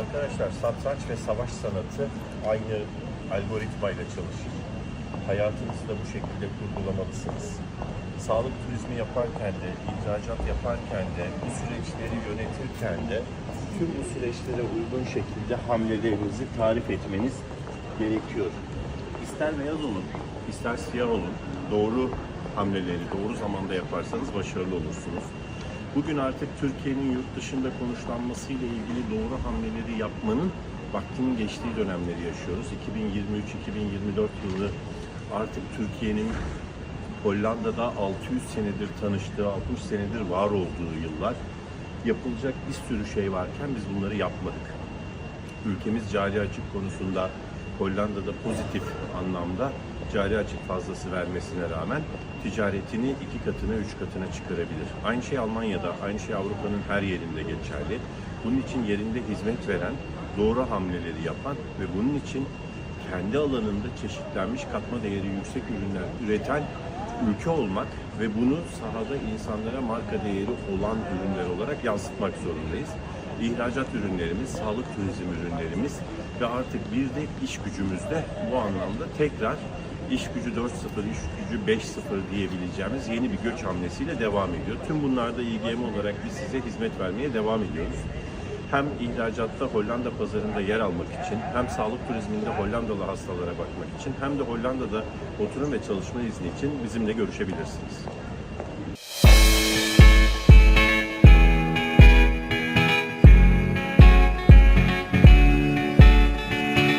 Arkadaşlar satranç ve savaş sanatı aynı algoritmayla çalışır. Hayatınızı da bu şekilde kurgulamalısınız. Sağlık turizmi yaparken de, ihracat yaparken de, bu süreçleri yönetirken de tüm bu süreçlere uygun şekilde hamlelerinizi tarif etmeniz gerekiyor. İster beyaz olun, ister siyah olun. Doğru hamleleri doğru zamanda yaparsanız başarılı olursunuz. Bugün artık Türkiye'nin yurt dışında konuşlanmasıyla ilgili doğru hamleleri yapmanın vaktinin geçtiği dönemleri yaşıyoruz. 2023-2024 yılı artık Türkiye'nin Hollanda'da 600 senedir tanıştığı, 60 senedir var olduğu yıllar. Yapılacak bir sürü şey varken biz bunları yapmadık. Ülkemiz cari açık konusunda Hollanda'da pozitif anlamda cari açık fazlası vermesine rağmen ticaretini iki katına, üç katına çıkarabilir. Aynı şey Almanya'da, aynı şey Avrupa'nın her yerinde geçerli. Bunun için yerinde hizmet veren, doğru hamleleri yapan ve bunun için kendi alanında çeşitlenmiş katma değeri yüksek ürünler üreten ülke olmak ve bunu sahada insanlara marka değeri olan ürünler olarak yansıtmak zorundayız. İhracat ürünlerimiz, sağlık turizm ürünlerimiz ve artık bir de iş gücümüzde bu anlamda tekrar iş gücü 4.0, iş gücü 5.0 diyebileceğimiz yeni bir göç hamlesiyle devam ediyor. Tüm bunlarda İGM olarak biz size hizmet vermeye devam ediyoruz hem ihracatta Hollanda pazarında yer almak için, hem sağlık turizminde Hollandalı hastalara bakmak için, hem de Hollanda'da oturum ve çalışma izni için bizimle görüşebilirsiniz.